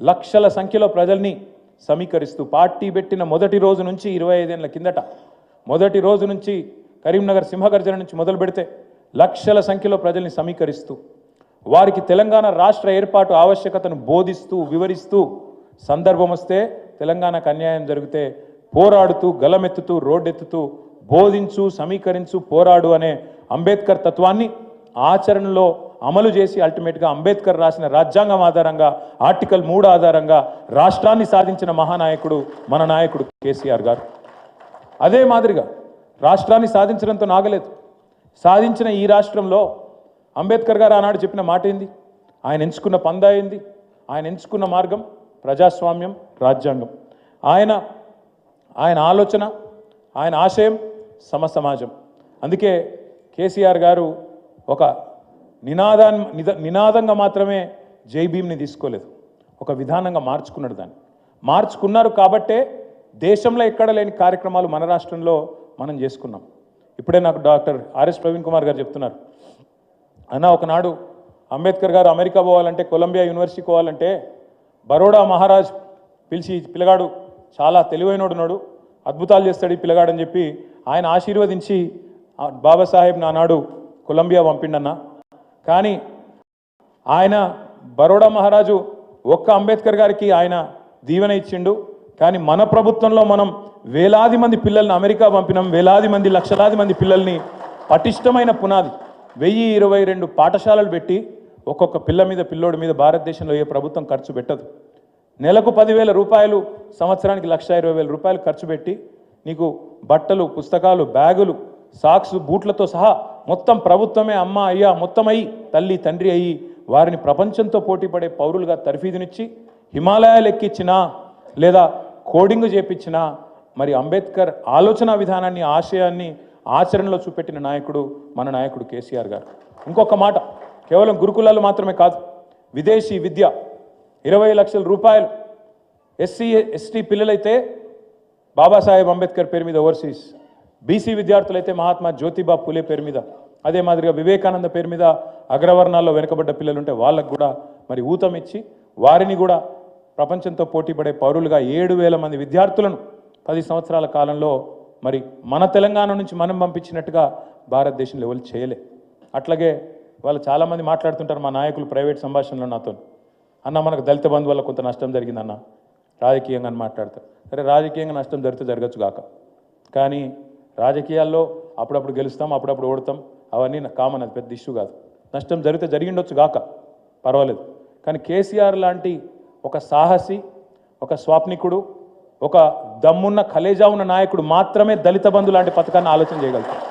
లక్షల సంఖ్యలో ప్రజల్ని సమీకరిస్తూ పార్టీ పెట్టిన మొదటి రోజు నుంచి ఇరవై ఐదేళ్ళ కిందట మొదటి రోజు నుంచి కరీంనగర్ సింహగర్జన నుంచి మొదలు పెడితే లక్షల సంఖ్యలో ప్రజల్ని సమీకరిస్తూ వారికి తెలంగాణ రాష్ట్ర ఏర్పాటు ఆవశ్యకతను బోధిస్తూ వివరిస్తూ సందర్భం వస్తే తెలంగాణకు అన్యాయం జరిగితే పోరాడుతూ గలమెత్తుతూ రోడ్డెత్తుతూ బోధించు సమీకరించు పోరాడు అనే అంబేద్కర్ తత్వాన్ని ఆచరణలో అమలు చేసి అల్టిమేట్గా అంబేద్కర్ రాసిన రాజ్యాంగం ఆధారంగా ఆర్టికల్ మూడు ఆధారంగా రాష్ట్రాన్ని సాధించిన మహానాయకుడు మన నాయకుడు కేసీఆర్ గారు. అదే మాదిరిగా రాష్ట్రాన్ని సాధించడంతో నాగలేదు. సాధించిన ఈ రాష్ట్రంలో అంబేద్కర్ గారు ఆనాడు చెప్పిన మాట ఏంది? ఆయన ఎంచుకున్న పందా ఏంది? ఆయన ఎంచుకున్న మార్గం ప్రజాస్వామ్యం రాజ్యాంగం. ఆయన ఆయన ఆలోచన ఆయన ఆశయం సమ సమాజం. అందుకే కేసీఆర్ గారు ఒక నినాదాన్ నిద- నినాదంగా మాత్రమే జై భీమ్ని తీసుకోలేదు. ఒక విధానంగా మార్చుకున్నాడు దాన్ని. మార్చుకున్నారు కాబట్టే దేశంలో ఎక్కడ లేని కార్యక్రమాలు మన రాష్ట్రంలో మనం చేసుకున్నాం. ఇప్పుడే నాకు డాక్టర్ ఆర్ఎస్ ప్రవీణ్ కుమార్ గారు చెప్తున్నారు. అన్న ఒకనాడు అంబేద్కర్ గారు అమెరికా పోవాలంటే కొలంబియా యూనివర్సిటీకి పోవాలంటే బరోడా మహారాజ్ పిలిచి పిల్లగాడు చాలా తెలివైనడున్నాడు అద్భుతాలు చేస్తాడు ఈ పిల్లగాడని చెప్పి ఆయన ఆశీర్వదించి బాబాసాహెబ్ నానాడు కొలంబియా పంపిండన్నా. కానీ ఆయన బరోడా మహారాజు ఒక్క అంబేద్కర్ గారికి ఆయన దీవెన ఇచ్చిండు. కానీ మన ప్రభుత్వంలో మనం వేలాది మంది పిల్లల్ని అమెరికా పంపినాం. వేలాది మంది లక్షలాది మంది పిల్లల్ని పటిష్టమైన పునాది వెయ్యి ఇరవై రెండు పాఠశాలలు పెట్టి ఒక్కొక్క పిల్ల మీద పిల్లోడి మీద భారతదేశంలో ఏ ప్రభుత్వం ఖర్చు పెట్టదు. నెలకు పదివేల రూపాయలు సంవత్సరానికి లక్ష ఇరవై వేల రూపాయలు ఖర్చు పెట్టి నీకు బట్టలు పుస్తకాలు బ్యాగులు సాక్స్ బూట్లతో సహా మొత్తం ప్రభుత్వమే అమ్మ అయ్యా మొత్తం అయ్యి తల్లి తండ్రి అయ్యి వారిని ప్రపంచంతో పోటీపడే పౌరులుగా తర్ఫీదునిచ్చి హిమాలయాలు ఎక్కించినా లేదా కోడింగ్ చేపించినా మరి అంబేద్కర్ ఆలోచన విధానాన్ని ఆశయాన్ని ఆచరణలో చూపెట్టిన నాయకుడు మన నాయకుడు కేసీఆర్ గారు. ఇంకొక మాట కేవలం గురుకులాలు మాత్రమే కాదు విదేశీ విద్య ఇరవై లక్షల రూపాయలు. ఎస్సీ ఎస్టీ పిల్లలైతే బాబాసాహెబ్ అంబేద్కర్ పేరు మీద ఓవర్సీస్. బీసీ విద్యార్థులైతే మహాత్మా జ్యోతిబా పూలే పేరు మీద అదే మాదిరిగా వివేకానంద పేరు మీద అగ్రవర్ణాల్లో వెనుకబడ్డ పిల్లలు ఉంటే వాళ్ళకు కూడా మరి ఊతం ఇచ్చి వారిని కూడా ప్రపంచంతో పోటీపడే పౌరులుగా ఏడు వేల మంది విద్యార్థులను పది సంవత్సరాల కాలంలో మరి మన తెలంగాణ నుంచి మనం పంపించినట్టుగా భారతదేశం లెవెల్ చేయలే. అట్లాగే వాళ్ళు చాలామంది మాట్లాడుతుంటారు మా నాయకులు ప్రైవేట్ సంభాషణలో నాతో. అన్న మనకు దళిత బంధు వల్ల కొంత నష్టం జరిగిందన్న రాజకీయంగా అని మాట్లాడతారు. సరే రాజకీయంగా నష్టం జరిగితే జరగచ్చు కాక. కానీ రాజకీయాల్లో అప్పుడప్పుడు గెలుస్తాం అప్పుడప్పుడు ఓడతాం. అవన్నీ కామన్ అది పెద్ద ఇష్యూ కాదు. నష్టం జరిగితే జరిగిండొచ్చు గాక పర్వాలేదు. కానీ కేసీఆర్ లాంటి ఒక సాహసి ఒక స్వాప్నికుడు ఒక దమ్మున్న కలేజా ఉన్న నాయకుడు మాత్రమే దళిత బంధు లాంటి పథకాన్ని ఆలోచన చేయగలుగుతారు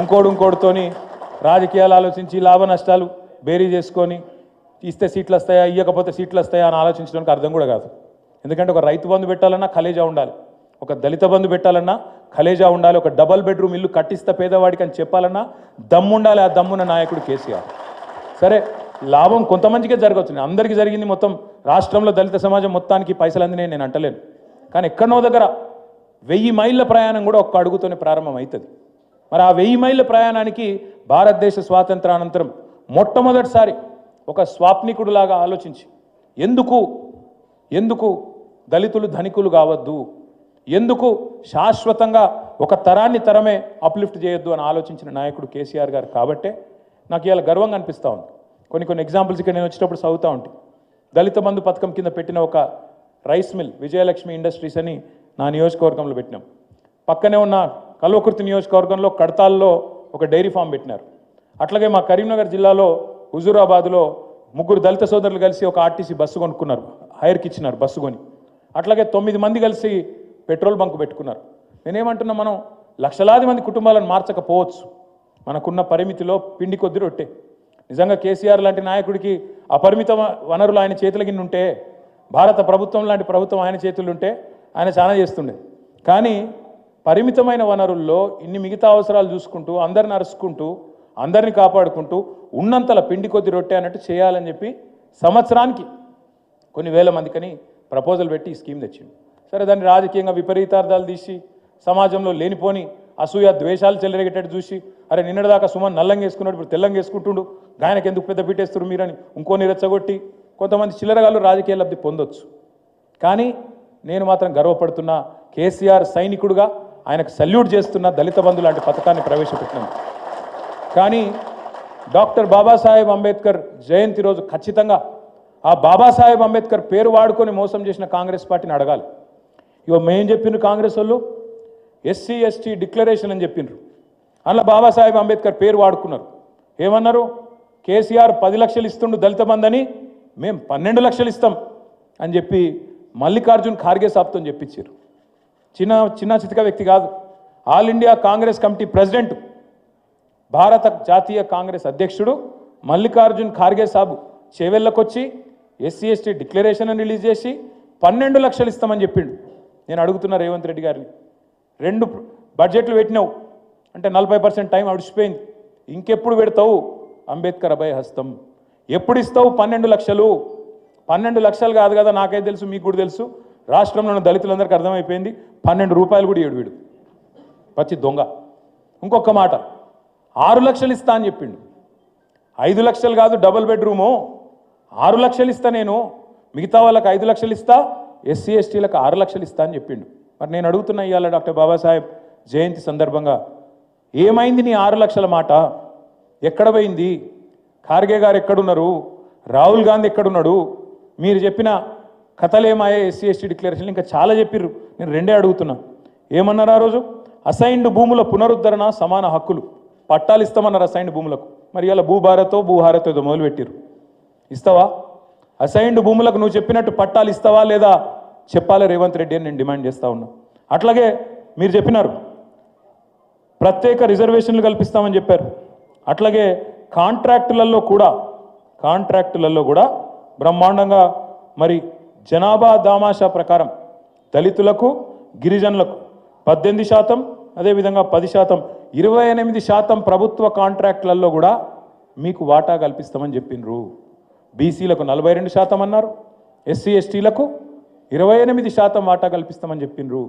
ఇంకోడు ఇంకోటితోని రాజకీయాలు ఆలోచించి లాభ నష్టాలు బేరీ చేసుకొని ఇస్తే సీట్లు వస్తాయా ఇవ్వకపోతే సీట్లు వస్తాయా అని ఆలోచించడానికి అర్థం కూడా కాదు. ఎందుకంటే ఒక రైతు బంధు పెట్టాలన్నా కలేజా ఉండాలి. ఒక దళిత బంధు పెట్టాలన్నా కలేజా ఉండాలి ఒక డబల్ బెడ్రూమ్ ఇల్లు కట్టిస్తా పేదవాడికి అని చెప్పాలన్నా దమ్ముండాలి ఆ దమ్మున్న నాయకుడు కేసీఆర్. సరే లాభం కొంతమందికే జరగవచ్చు అందరికీ జరిగింది మొత్తం రాష్ట్రంలో దళిత సమాజం మొత్తానికి పైసలు అందినాయి నేను అంటలేను. కానీ ఎక్కడనో దగ్గర వెయ్యి మైళ్ళ ప్రయాణం కూడా ఒక్క అడుగుతోనే ప్రారంభం అవుతుంది మరి ఆ వెయ్యి మైళ్ళ ప్రయాణానికి భారతదేశ స్వాతంత్రానంతరం మొట్టమొదటిసారి ఒక స్వాప్నికుడులాగా ఆలోచించి ఎందుకు ఎందుకు దళితులు ధనికులు కావద్దు? ఎందుకు శాశ్వతంగా ఒక తరాన్ని తరమే అప్లిఫ్ట్ చేయొద్దు అని ఆలోచించిన నాయకుడు కేసీఆర్ గారు కాబట్టే నాకు ఇలా గర్వంగా అనిపిస్తూ ఉంది. కొన్ని కొన్ని ఎగ్జాంపుల్స్ ఇక్కడ నేను వచ్చేటప్పుడు చదువుతూ ఉంటాయి దళిత బంధు పథకం కింద పెట్టిన ఒక రైస్ మిల్ విజయలక్ష్మి ఇండస్ట్రీస్ అని నా నియోజకవర్గంలో పెట్టినాం. పక్కనే ఉన్న కల్వకుర్తి నియోజకవర్గంలో కడతాల్లో ఒక డైరీ ఫామ్ పెట్టినారు. అట్లాగే మా కరీంనగర్ జిల్లాలో హుజూరాబాద్లో ముగ్గురు దళిత సోదరులు కలిసి ఒక ఆర్టీసీ బస్సు కొనుక్కున్నారు. హైర్కి ఇచ్చినారు బస్సు కొని. అట్లాగే తొమ్మిది మంది కలిసి పెట్రోల్ బంక్ పెట్టుకున్నారు. నేనేమంటున్నా మనం లక్షలాది మంది కుటుంబాలను మార్చకపోవచ్చు. మనకున్న పరిమితిలో పిండి కొద్ది రొట్టె. నిజంగా కేసీఆర్ లాంటి నాయకుడికి అపరిమిత వనరులు ఆయన చేతుల కింద ఉంటే భారత ప్రభుత్వం లాంటి ప్రభుత్వం ఆయన చేతులు ఉంటే ఆయన చాలా చేస్తుండే కానీ పరిమితమైన వనరుల్లో ఇన్ని మిగతా అవసరాలు చూసుకుంటూ అందరిని అరుచుకుంటూ అందరిని కాపాడుకుంటూ ఉన్నంతల పిండి కొద్ది రొట్టె అన్నట్టు చేయాలని చెప్పి సంవత్సరానికి కొన్ని వేల మందికని ప్రపోజల్ పెట్టి ఈ స్కీమ్ తెచ్చింది సరే దాన్ని రాజకీయంగా విపరీతార్థాలు తీసి సమాజంలో లేనిపోని అసూయ ద్వేషాలు చెల్లరేగేటట్టు చూసి అరే నిన్నటిదాకా సుమన్ నల్లంగా వేసుకున్నాడు ఇప్పుడు తెల్లంగా వేసుకుంటుండు ఆయనకి ఎందుకు పెద్ద పీటేస్తారు మీరని ఇంకో రెచ్చగొట్టి కొంతమంది చిల్లరగాళ్ళు రాజకీయ లబ్ధి పొందొచ్చు. కానీ నేను మాత్రం గర్వపడుతున్న కేసీఆర్ సైనికుడుగా ఆయనకు సల్యూట్ చేస్తున్న దళిత బంధు లాంటి పథకాన్ని ప్రవేశపెట్టినాను కానీ డాక్టర్ బాబాసాహెబ్ అంబేద్కర్ జయంతి రోజు ఖచ్చితంగా ఆ బాబాసాహెబ్ అంబేద్కర్ పేరు వాడుకొని మోసం చేసిన కాంగ్రెస్ పార్టీని అడగాలి. ఇవో మేం చెప్పిండ్రు కాంగ్రెస్ వాళ్ళు ఎస్సీ ఎస్టీ డిక్లరేషన్ అని చెప్పిండ్రు. అందులో బాబాసాహెబ్ అంబేద్కర్ పేరు వాడుకున్నారు. ఏమన్నారు? కేసీఆర్ పది లక్షలు ఇస్తుండు దళిత బంధని మేము పన్నెండు లక్షలు ఇస్తాం అని చెప్పి మల్లికార్జున్ ఖార్గే సాబ్తో చెప్పించారు. చిన్న చిన్న చితిక వ్యక్తి కాదు. All India Congress committee president భారత జాతీయ కాంగ్రెస్ అధ్యక్షుడు మల్లికార్జున్ ఖార్గే సాబు చేవెళ్ళకొచ్చి ఎస్సీ ఎస్టీ డిక్లరేషన్ అని రిలీజ్ చేసి పన్నెండు లక్షలు ఇస్తామని చెప్పిండు. నేను అడుగుతున్నా రేవంత్ రెడ్డి గారిని. రెండు బడ్జెట్లు పెట్టినావు. అంటే నలభై పర్సెంట్ టైం అడిచిపోయింది. ఇంకెప్పుడు పెడతావు? అంబేద్కర్ అభయ హస్తం. ఎప్పుడు ఇస్తావు? పన్నెండు లక్షలు. పన్నెండు లక్షలు కాదు కదా నాకైతే తెలుసు మీకు కూడా తెలుసు. రాష్ట్రంలో ఉన్న దళితులందరికీ అర్థమైపోయింది. పన్నెండు రూపాయలు కూడా ఏడు వీడు. పచ్చి దొంగ. ఇంకొక మాట. ఆరు లక్షలు ఇస్తా అని చెప్పిండు. ఐదు లక్షలు కాదు డబుల్ బెడ్రూము. ఆరు లక్షలు ఇస్తా నేను. మిగతా వాళ్ళకి ఐదు లక్షలు ఇస్తా. ఎస్సీ ఎస్టీలకు ఆరు లక్షలు ఇస్తా అని చెప్పిండు. మరి నేను అడుగుతున్న ఇవాళ డాక్టర్ బాబాసాహెబ్ జయంతి సందర్భంగా ఏమైంది నీ ఆరు లక్షల మాట? ఎక్కడ పోయింది? ఖార్గే గారు ఎక్కడున్నారు? రాహుల్ గాంధీ ఎక్కడున్నాడు? మీరు చెప్పిన కథలేమాయే ఎస్సీ ఎస్టీ డిక్లరేషన్ ఇంకా చాలా చెప్పిర్రు. నేను రెండే అడుగుతున్నా. ఏమన్నారు ఆ రోజు? అసైన్డ్ భూముల పునరుద్ధరణ సమాన హక్కులు. పట్టాలు ఇస్తామన్నారు అసైన్డ్ భూములకు. మరి ఇలా భూభారతో భూహారతో ఏదో మొదలుపెట్టిర్రు. ఇస్తావా? అసైన్డ్ భూములకు నువ్వు చెప్పినట్టు పట్టాలు ఇస్తావా లేదా? చెప్పాలి రేవంత్ రెడ్డి అని నేను డిమాండ్ చేస్తూ ఉన్నా. అట్లాగే మీరు చెప్పినారు. ప్రత్యేక రిజర్వేషన్లు కల్పిస్తామని చెప్పారు. అట్లాగే కాంట్రాక్టులలో కూడా కాంట్రాక్టులలో కూడా బ్రహ్మాండంగా మరి జనాభా దామాషా ప్రకారం దళితులకు గిరిజనులకు పద్దెనిమిది శాతం అదేవిధంగా పది శాతం ఇరవై ఎనిమిది శాతం ప్రభుత్వ కాంట్రాక్టులలో కూడా మీకు వాటా కల్పిస్తామని చెప్పిండ్రు బీసీలకు నలభై రెండు శాతం అన్నారు ఎస్సీ ఎస్టీలకు ఇరవై ఎనిమిది శాతం వాటా కల్పిస్తామని చెప్పిండ్రు